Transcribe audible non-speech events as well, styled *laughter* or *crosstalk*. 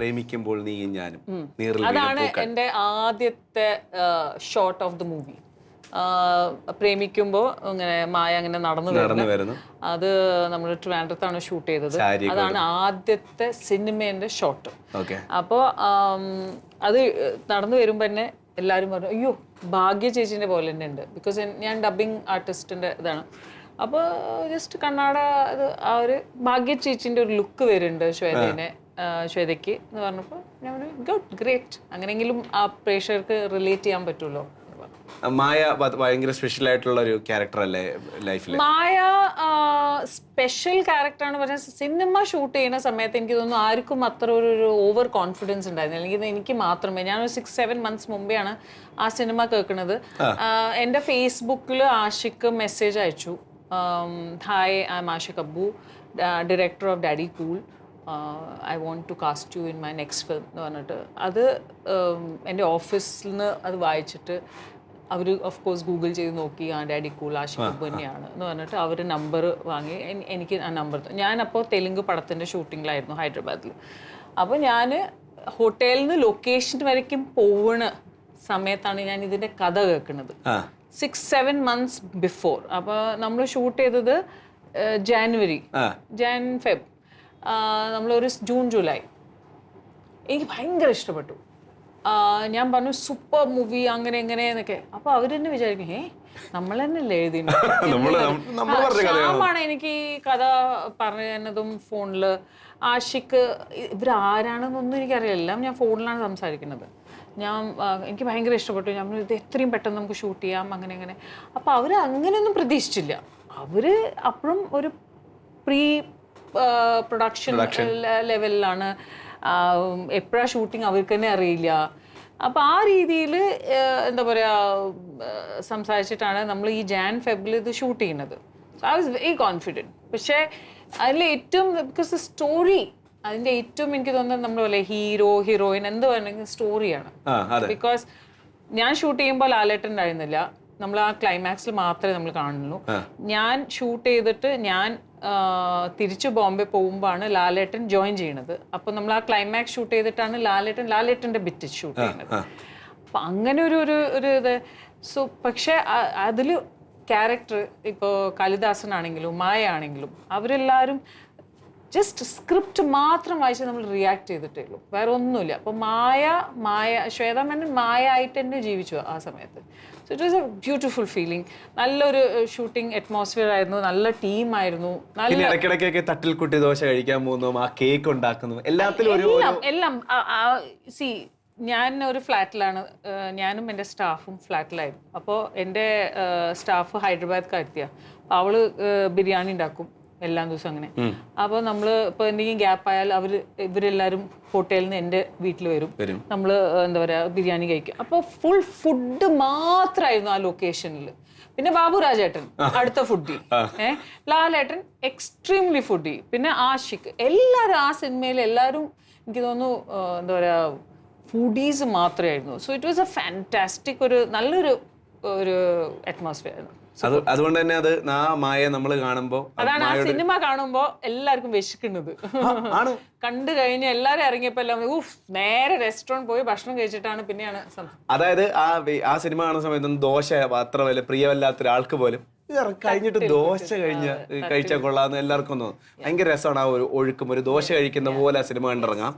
പ്രേമിക്കുമ്പോൾ നീയും ഞാനും അതാണ്. എന്റെ ആദ്യത്തെ ഷോർട്ട് ഓഫ് ദ മൂവി പ്രേമിക്കുമ്പോൾ ഇങ്ങനെ മായ അങ്ങനെ നടന്നു വരുന്നു. അത് നമ്മൾ ട്രിവാൻഡ്രത്താണ് ഷൂട്ട് ചെയ്തത്. അതാണ് ആദ്യത്തെ സിനിമേന്റെ ഷോട്ട് ഓക്കെ. അപ്പോൾ അത് നടന്നു വരുമ്പോൾ തന്നെ എല്ലാവരും പറഞ്ഞു അയ്യോ ഭാഗ്യ ചേച്ചീന്റെ പോലെ തന്നെ ഉണ്ട്. ബിക്കോസ് ഞാൻ ഡബിങ് ആർട്ടിസ്റ്റിന്റെ ഇതാണ്. അപ്പോൾ ജസ്റ്റ് കണ്ണാട ആ ഒരു ഭാഗ്യ ചേച്ചീന്റെ ഒരു ലുക്ക് വരുന്നുണ്ട് ശ്വേതനെ. ശ്വേതയ്ക്ക് എന്ന് പറഞ്ഞപ്പോൾ ഞാൻ പറഞ്ഞു ഗുഡ് ഗ്രേറ്റ്. അങ്ങനെയെങ്കിലും ആ പ്രേക്ഷകർക്ക് റിലേറ്റ് ചെയ്യാൻ പറ്റുമല്ലോ. മായ ഭയങ്കര സ്പെഷ്യൽ ആയിട്ടുള്ള ഒരു ക്യാരക്ടർ അല്ലേ ലൈഫിൽ മായ സ്പെഷ്യൽ ക്യാരക്ടർ ക്യാരക്ടറാണ് പറഞ്ഞാൽ സിനിമ ഷൂട്ട് ചെയ്യുന്ന സമയത്ത് എനിക്ക് തോന്നുന്നു ആർക്കും അത്ര ഒരു ഒരു ഓവർ കോൺഫിഡൻസ് ഉണ്ടായിരുന്നു അല്ലെങ്കിൽ എനിക്ക് മാത്രമേ ഞാൻ ഒരു സിക്സ് സെവൻ മന്ത്സ് മുമ്പെയാണ് ആ സിനിമ കേൾക്കുന്നത്. എന്റെ ഫേസ്ബുക്കിൽ ആഷിക്ക് മെസ്സേജ് അയച്ചു. Hi I am Aashiq Abu director of Daddy Cool I want to cast you in my next film എന്ന് പറഞ്ഞിട്ട്. അത് എന്റെ ഓഫീസിൽ നിന്ന് അത് വായിച്ചിട്ട് അവർ ഓഫ് കോഴ്സ് ഗൂഗിൾ ചെയ്ത് നോക്കി ആ ഡാഡി കൂൾ ആഷിഖ് തന്നെയാണ് എന്ന് പറഞ്ഞിട്ട് അവർ നമ്പർ വാങ്ങി. എനിക്ക് ആ നമ്പർ ഞാൻ അപ്പോൾ തെലുങ്ക് പടത്തിന്റെ ഷൂട്ടിങ്ങിലായിരുന്നു ഹൈദരാബാദിൽ അപ്പോൾ ഞാൻ ഹോട്ടലിൽ നിന്ന് ലൊക്കേഷൻ വരയ്ക്കും പോവണ സമയത്താണ് ഞാൻ ഇതിന്റെ കഥ കേൾക്കുന്നത്. സിക്സ് സെവൻ മന്ത്സ് ബിഫോർ അപ്പോൾ നമ്മൾ ഷൂട്ട് ചെയ്തത് ജാനുവരി ജാൻ ഫെബ് നമ്മളൊരു ജൂൺ ജൂലൈ. എനിക്ക് ഭയങ്കര ഇഷ്ടപ്പെട്ടു. ഞാൻ പറഞ്ഞു സൂപ്പർ മൂവി അങ്ങനെ എങ്ങനെ എന്നൊക്കെ. അപ്പൊ അവർ തന്നെ വിചാരിക്കും ഏ നമ്മൾ തന്നെയല്ലേ എഴുതിയാണ് *laughs* നം- നമ്മൾ പറഞ്ഞ കഥയാണോ?" എനിക്ക് ഈ കഥ പറഞ്ഞതും ഫോണിൽ. ആഷിക്ക് ഇവരാരാണെന്നൊന്നും എനിക്കറിയില്ല. ഞാൻ ഫോണിലാണ് സംസാരിക്കുന്നത്. ഞാൻ എനിക്ക് ഭയങ്കര ഇഷ്ടപ്പെട്ടു. ഞാൻ ഇത് എത്രയും പെട്ടെന്ന് നമുക്ക് ഷൂട്ട് ചെയ്യാം അങ്ങനെ അങ്ങനെ അപ്പോൾ അവർ അങ്ങനെയൊന്നും പ്രതീക്ഷിച്ചില്ല. അവർ അപ്പോഴും ഒരു പ്രീ പ്രൊഡക്ഷൻ ലെവലിലാണ് എപ്പോഴാ ഷൂട്ടിങ് അവർക്ക് തന്നെ അറിയില്ല. അപ്പോൾ ആ രീതിയിൽ എന്താ പറയുക സംസാരിച്ചിട്ടാണ് നമ്മൾ ഈ ജാൻ ഫെബിൽ ഇത് ഷൂട്ട് ചെയ്യുന്നത്. ഐ വാസ് വെരി കോൺഫിഡന്റ് പക്ഷേ അതിൽ ഏറ്റവും ബിക്കോസ് സ്റ്റോറി അതിന്റെ ഏറ്റവും എനിക്ക് തോന്നുന്നത് നമ്മൾ പോലെ ഹീറോ ഹീറോയിൻ എന്ത് വേണമെങ്കിൽ സ്റ്റോറിയാണ് ബിക്കോസ് ഞാൻ ഷൂട്ട് ചെയ്യുമ്പോൾ ലാലേട്ടൻ ഉണ്ടായിരുന്നില്ല. നമ്മൾ ആ ക്ലൈമാക്സിൽ മാത്രമേ നമ്മൾ കാണുന്നുള്ളൂ. ഞാൻ ഷൂട്ട് ചെയ്തിട്ട് ഞാൻ തിരിച്ചു ബോംബെ പോകുമ്പോഴാണ് ലാലേട്ടൻ ജോയിൻ ചെയ്യണത്. അപ്പോൾ നമ്മൾ ആ ക്ലൈമാക്സ് ഷൂട്ട് ചെയ്തിട്ടാണ് ലാലേട്ടൻ ലാലേട്ടന്റെ ബിറ്റ് ഷൂട്ട് ചെയ്യുന്നത് അപ്പം അങ്ങനെ ഒരു ഒരു ഒരു ഇത്. സോ പക്ഷേ അതിൽ ക്യാരക്ടർ ഇപ്പോൾ കാളിദാസനാണെങ്കിലും മായ ആണെങ്കിലും അവരെല്ലാവരും ജസ്റ്റ് സ്ക്രിപ്റ്റ് മാത്രം വായിച്ച് നമ്മൾ റിയാക്ട് ചെയ്തിട്ടേ ഉള്ളൂ. വേറെ ഒന്നുമില്ല. അപ്പോൾ മായ മായ ശ്വേത മേനൻ മായ ആയിട്ട് തന്നെ ജീവിച്ചു ആ സമയത്ത്. So it was a beautiful feeling നല്ലൊരു ഷൂട്ടിംഗ് അറ്റ്മോസ്ഫിയർ ആയിരുന്നു. നല്ല ടീമായിരുന്നു നല്ല ഇടയ്ക്കിടയ്ക്കൊക്കെ തട്ടിൽ കുട്ടി ദോശ കഴിക്കാൻ പോകുന്നു ആ കേക്ക് ഉണ്ടാക്കുന്നു. എല്ലാത്തിലും എല്ലാം എല്ലാം. സി ഞാൻ ഒരു ഫ്ലാറ്റിലാണ്. ഞാനും എന്റെ സ്റ്റാഫും ഫ്ലാറ്റിലായിരുന്നു. അപ്പോൾ എന്റെ സ്റ്റാഫ് ഹൈദരാബാദ് കാര്യത്തിയാണ് അവൾ ബിരിയാണി ഉണ്ടാക്കും. എല്ലാ ദിവസവും അങ്ങനെ. അപ്പോൾ നമ്മൾ ഇപ്പോൾ എന്തെങ്കിലും ഗ്യാപ്പ് ആയാൽ അവർ ഇവരെല്ലാവരും ഹോട്ടലിൽ നിന്ന് എന്റെ വീട്ടിൽ വരും. നമ്മൾ നമ്മൾ എന്താ പറയുക ബിരിയാണി കഴിക്കും. അപ്പോൾ ഫുൾ ഫുഡ് മാത്രമായിരുന്നു ആ ലൊക്കേഷനിൽ പിന്നെ ബാബു രാജേട്ടൻ അടുത്ത ഫുഡി ഏഹ് ലാലേട്ടൻ എക്സ്ട്രീംലി ഫുഡി പിന്നെ ആഷിഖ് എല്ലാരും ആ സിനിമയിൽ എല്ലാരും എനിക്ക് തോന്നുന്നു എന്താ പറയുക ഫുഡീസ് മാത്രമായിരുന്നു so it was a fantastic ഒരു നല്ലൊരു ഒരു അറ്റ്മോസ്ഫിയർ അതുകൊണ്ട് തന്നെ അത് ആ മായ നമ്മൾ കാണുമ്പോൾ അതാണ് ആ സിനിമ കാണുമ്പോൾ എല്ലാവർക്കും വിശക്കുന്നത്. ആണ്. *laughs* കണ്ടു കഴിഞ്ഞ് എല്ലാവരും ഇറങ്ങിയപ്പോൾ എല്ലാം ഊഫ് നേരെ റെസ്റ്റോറന്റ് പോയി ഭക്ഷണം കഴിച്ചിട്ടാണ് പിന്നെയാണ് അതായത് ആ ആ സിനിമ കാണുന്ന സമയത്തൊന്നും ദോശ അത്ര വല്ല പ്രിയമല്ലാത്ത ഒരാൾക്ക് പോലും കഴിഞ്ഞിട്ട് ദോശ കഴിഞ്ഞ് കഴിച്ചാൽ കൊള്ളാന്ന് എല്ലാവർക്കും തോന്നും. ഭയങ്കര രസമാണ് ആ ഒരു ഒഴുക്കും. ഒരു ദോശ കഴിക്കുന്ന പോലെ ആ സിനിമ കണ്ടിറങ്ങാം.